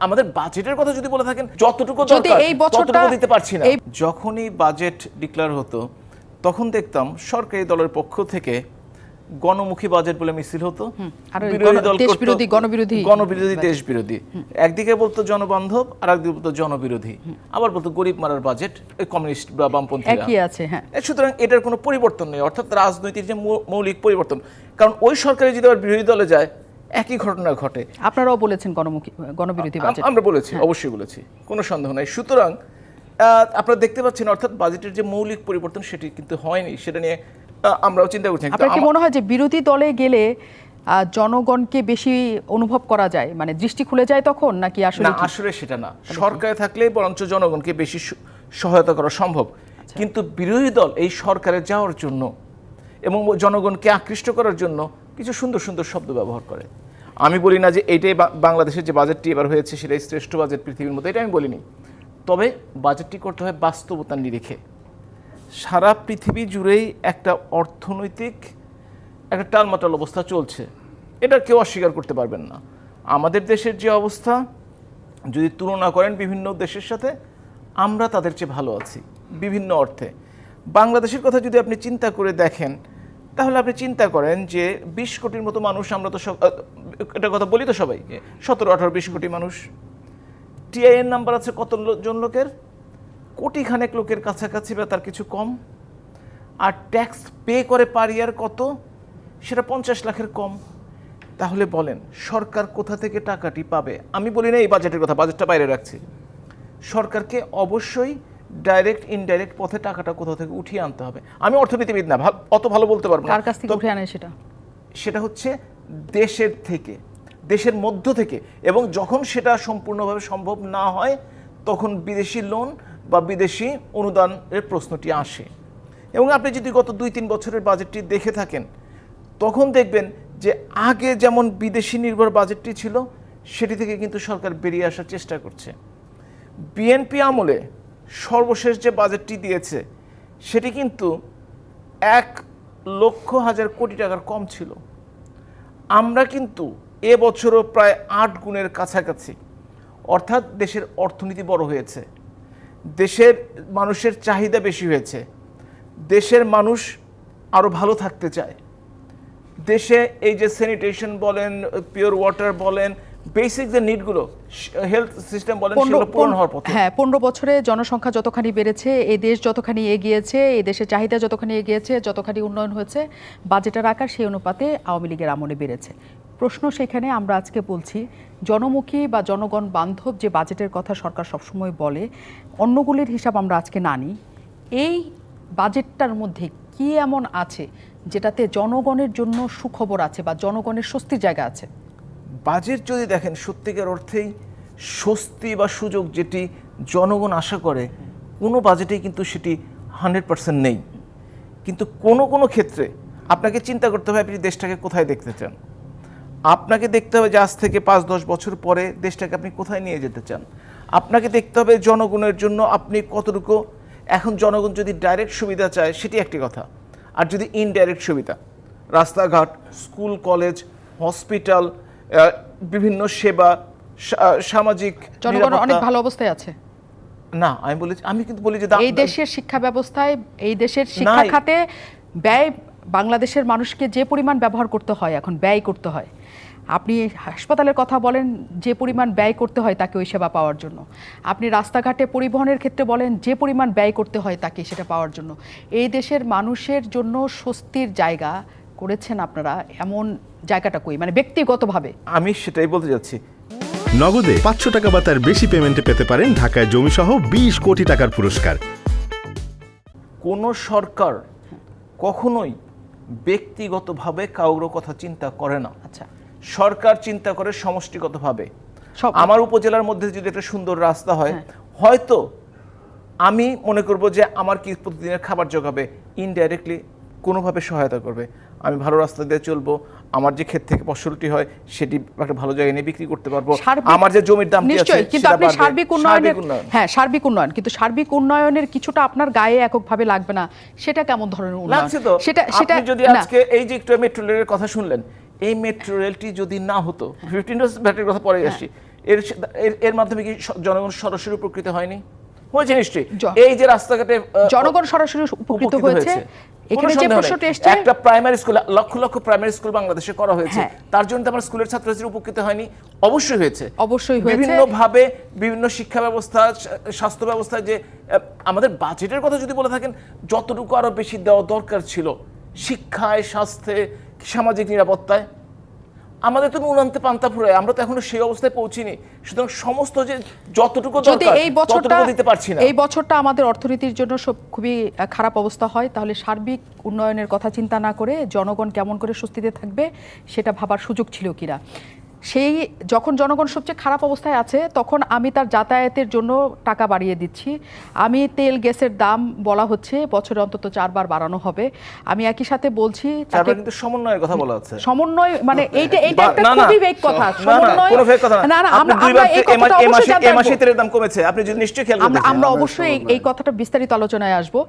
আমাদের বাজেটের কথা যদি বলে থাকেন যতটুকু যদি এই বছরটা- দিতে পারছি না। যখনই বাজেট ডিক্লেয়ার হতো তখন দেখতাম সরকারি দলের পক্ষ থেকে গণমুখী বাজেট বলে মিছিল হতো। বিরোধী গণবিরোধী। গণবিরোধী দেশ বিরোধী একদিকে বলতো জনবান্ধব আর একদিকে বলতো জনবিরোধী। আবার বলতো গরিব মারার বাজেট কমিউনিস্ট বা বামপন্থী একই আছে হ্যাঁ। সুতরাং এটার কোনো পরিবর্তন নেই অর্থাৎ রাজনৈতিক যে মৌ- মৌলিক পরিবর্তন। কারণ ওই সরকারে যদি আবার বিরোধী দলে যায় একই ঘটনা ঘটে। আপনারাও বলেছেন গণমুখী গণবিরোধী বাজেট আমরা বলেছি অবশ্যই বলেছি কোনো সন্দেহ নাই। সুতরাং আপনারা দেখতে পাচ্ছেন অর্থাৎ বাজেটের যে মৌলিক পরিবর্তন সেটি কিন্তু হয়নি। সেটা নিয়ে আমরাও চিন্তা করছি। আপনার কি মনে হয় যে বিরোধী দলে গেলে জনগণকে বেশি অনুভব করা যায়? মানে দৃষ্টি খুলে যায় তখন নাকি আসলে না আসলে সেটা না। সরকারে থাকলে বরঞ্চ জনগণকে বেশি সহায়তা করা সম্ভব। আচ্ছা। কিন্তু বিরোধী দল এই সরকারে যাওয়ার জন্য এবং জনগণকে আকৃষ্ট করার জন্য কিছু সুন্দর সুন্দর শব্দ ব্যবহার করে। আমি বলি না যে এইটাই বাংলাদেশের যে বাজেটটি এবার হয়েছে সেটাই শ্রেষ্ঠ বাজেট পৃথিবীর মধ্যে এটা আমি বলিনি তবে বাজেটটি করতে হয় বাস্তবতার নিরিখে। সারা পৃথিবী জুড়েই একটা অর্থনৈতিক, একটা টালমাটাল অবস্থা চলছে। এটা কেউ অস্বীকার করতে পারবেন না। আমাদের দেশের যে অবস্থা, যদি তুলনা করেন বিভিন্ন দেশের সাথে, আমরা তাদের চেয়ে ভালো আছি বিভিন্ন অর্থে। বাংলাদেশের কথা যদি আপনি চিন্তা করে দেখেন তাহলে আপনি চিন্তা করেন যে বিশ কোটির মতো মানুষ আমরা তো সব এটা কথা বলি তো সবাই সতেরো, আঠারো, বিশ কোটি মানুষ। টিআইএন নাম্বার আছে কত জন লোকের? কোটি খানেক লোকের কাছাকাছি বা তার কিছু কম। আর ট্যাক্স পে করে পার ইয়ার কত? সেটা পঞ্চাশ লাখের কম। তাহলে বলেন, সরকার কোথা থেকে টাকাটি পাবে? আমি বলি না এই বাজেটের কথা, বাজেটটা বাইরে রাখছি। সরকারকে অবশ্যই ডাইরেক্ট ইনডাইরেক্ট পথে টাকাটা কোথাও থেকে উঠিয়ে আনতে হবে? আমি অর্থনীতিবিদ না অত ভালো বলতে পারব না। কার কাছ থেকে উঠে আনে সেটা? সেটা হচ্ছে দেশের থেকে দেশের মধ্য থেকে এবং যখন সেটা সম্পূর্ণভাবে সম্ভব না হয় তখন বিদেশি লোন বা বিদেশি অনুদানের প্রশ্নটি আসে। এবং আপনি যদি গত দুই তিন বছরের বাজেটটি দেখে থাকেন তখন দেখবেন যে আগে যেমন বিদেশি নির্ভর বাজেটটি ছিল সেটি থেকে কিন্তু সরকার বেরিয়ে আসার চেষ্টা করছে। বিএনপি আমলে সর্বশেষ যে বাজেটটি দিয়েছে, সেটি কিন্তু এক লক্ষ হাজার কোটি টাকার কম ছিল। আমরা কিন্তু এ বছরও প্রায় আট গুণের কাছাকাছি। অর্থাৎ দেশের অর্থনীতি বড় হয়েছে। দেশের মানুষের চাহিদা বেশি হয়েছে। দেশের মানুষ আরও ভালো থাকতে চায়। দেশে এই যে স্যানিটেশন বলেন পিওর ওয়াটার বলেন বেসিক যে নিডগুলো হেলথ সিস্টেম বলেন সেগুলো পূরণ হওয়ার পথে। হ্যাঁ পনেরো বছরে জনসংখ্যা যতখানি বেড়েছে এই দেশ যতখানি এগিয়েছে এই দেশের চাহিদা যতখানি এগিয়েছে যতখানি উন্নয়ন হয়েছে বাজেটের আকার সেই অনুপাতে আওয়ামী লীগের আমলে বেড়েছে। প্রশ্ন সেখানে আমরা আজকে বলছি জনমুখী বা জনগণ বান্ধব যে বাজেটের কথা সরকার সবসময় বলে অন্যগুলির হিসাব আমরা আজকে না নিই। এই বাজেটটার মধ্যে কি এমন আছে যেটাতে জনগণের জন্য সুখবর আছে বা জনগণের স্বস্তির জায়গা আছে? বাজেট যদি দেখেন, সত্যিকার অর্থেই স্বস্তি বা সুযোগ যেটি জনগণ আশা করে, কোনো বাজেটেই কিন্তু সেটি হান্ড্রেড পার্সেন্ট নেই। কিন্তু কোনো কোনো ক্ষেত্রে আপনাকে চিন্তা করতে হবে, আপনি দেশটাকে কোথায় দেখতে চান? আপনাকে দেখতে হবে যে আজ থেকে পাঁচ, দশ বছর পরে দেশটাকে আপনি কোথায় নিয়ে যেতে চান? আপনাকে দেখতে হবে জনগণের জন্য আপনি কতটুকু, এখন জনগণ যদি ডাইরেক্ট সুবিধা চায়, সেটি একটি কথা। আর যদি ইনডাইরেক্ট সুবিধা, রাস্তাঘাট স্কুল কলেজ হসপিটাল বিভিন্ন সেবা সামাজিক জনগণ অনেক ভালো অবস্থায় আছে। না আমি বলি আমি কিন্তু বলি যে এই দেশের শিক্ষা ব্যবস্থায় এই দেশের শিক্ষা খাতে ব্যয় বাংলাদেশের মানুষকে যে পরিমাণ ব্যবহার করতে হয় এখন ব্যয় করতে হয়। আপনি হাসপাতালের কথা বলেন যে পরিমাণ ব্যয় করতে হয় তাকে ওই সেবা পাওয়ার জন্য। আপনি রাস্তাঘাটে পরিবহনের ক্ষেত্রে বলেন যে পরিমাণ ব্যয় করতে হয় তাকে সেটা পাওয়ার জন্য। এই দেশের মানুষের জন্য স্বস্তির জায়গা করেছেন আপনারা এমন জায়গাটা কই? মানে ব্যক্তিগতভাবে। আমি সেটাই বলতে যাচ্ছি। নগদে পাঁচশো টাকা বা তার বেশি পেমেন্টে পেতে পারেন ঢাকায় জমিসহ বিশ কোটি টাকার পুরস্কার। কোনো সরকার কখনোই ব্যক্তিগতভাবে কাউর কথা চিন্তা করে না। আচ্ছা। সরকার চিন্তা করে সমষ্টিগতভাবে। সব আমার উপজেলার মধ্যে যদি একটা সুন্দর রাস্তা হয় হ্যাঁ। হয়তো আমি মনে করব যে আমার কি প্রতিদিনের খাবার জোগাবে ইনডাইরেক্টলি কোনোভাবে সহায়তা করবে। আমি ভালো রাস্তা দিয়ে চলবো আমার যে ক্ষেত থেকে ফসলটি হয় সেটি একটা ভালো জায়গায় নিয়ে বিক্রি করতে পারব। আমার যে জমির আছে নিশ্চয়ই কিন্তু আপনি সার্বিক উন্নয়নের উন্নয়ন। হ্যাঁ সার্বিক উন্নয়ন কিন্তু সার্বিক উন্নয়নের কিছুটা আপনার গায়ে এককভাবে লাগবে না সেটা কেমন ধরনের উন্নয়ন? সেটা সেটা আপনি যদি আজকে এই যে একটু মেট্রো রেলের কথা শুনলেন এই মেট্রো রেলটি যদি না হতো ফিফটিন ব্যাটারির কথা পরে হ্যাঁ। আসি এর এর- এর মাধ্যমে কি জনগণ সরাসরি উপকৃত হয়নি? হয়েছে নিশ্চয়ই। এই যে রাস্তাঘাটে জনগণ সরাসরি উপকৃত হয়েছে। এখানে যে প্রশ্নটি নেই। একটা primary school lakh lakh primary school বাংলাদেশে করা হয়েছে হ্যাঁ। তার জন্য তো আমার স্কুলের ছাত্রছাত্রী উপকৃত হয়নি অবশ্যই হয়েছে অবশ্যই হয়েছে। বিভিন্ন ভাবে বিভিন্ন শিক্ষা ব্যবস্থা স্বাস্থ্য ব্যবস্থা যে আমাদের বাজেটের কথা যদি বলে থাকেন যতটুকু আরও বেশি দেওয়া দরকার ছিল শিক্ষায় স্বাস্থ্যে সামাজিক নিরাপত্তায় আমাদের তো নুনান্তে পান্তা ফুরায় আমরা তো এখনও সেই অবস্থায় পৌঁছিনি। সুতরাং সমস্ত যে যতটুকু যদি দরকার এই বছরটা দিতে পারছি না। এই বছরটা আমাদের অর্থনীতির জন্য সব খুবই খারাপ অবস্থা হয় তাহলে সার্বিক উন্নয়নের কথা চিন্তা না করে জনগণ কেমন করে স্বস্তিতে থাকবে সেটা ভাবার সুযোগ ছিল কিনা। সেই যখন জনগণ সবচেয়ে খারাপ অবস্থায় আছে তখন আমি তার যাতায়াতের জন্য টাকা বাড়িয়ে দিচ্ছি। আমি তেল গ্যাসের দাম বলা হচ্ছে বছরে অন্তত চারবার বাড়ানো হবে। আমি একই সাথে বলছি তাকে কিন্তু সমন্বয়ের কথা বলা হচ্ছে। সমন্বয় মানে এইটা এইটা একটা খুবই ভেগ কথা। না, না, সমন্বয় কোনো fake কথা না। না না আমরা আমরা এই কথাটা এ অবশ্যই মাসে- জানতে এ মাসে তেলের দাম কমেছে আপনি যদি নিশ্চয়ই খেয়াল আমরা আমরা অবশ্যই এই- এই কথাটা বিস্তারিত আলোচনায় আসব।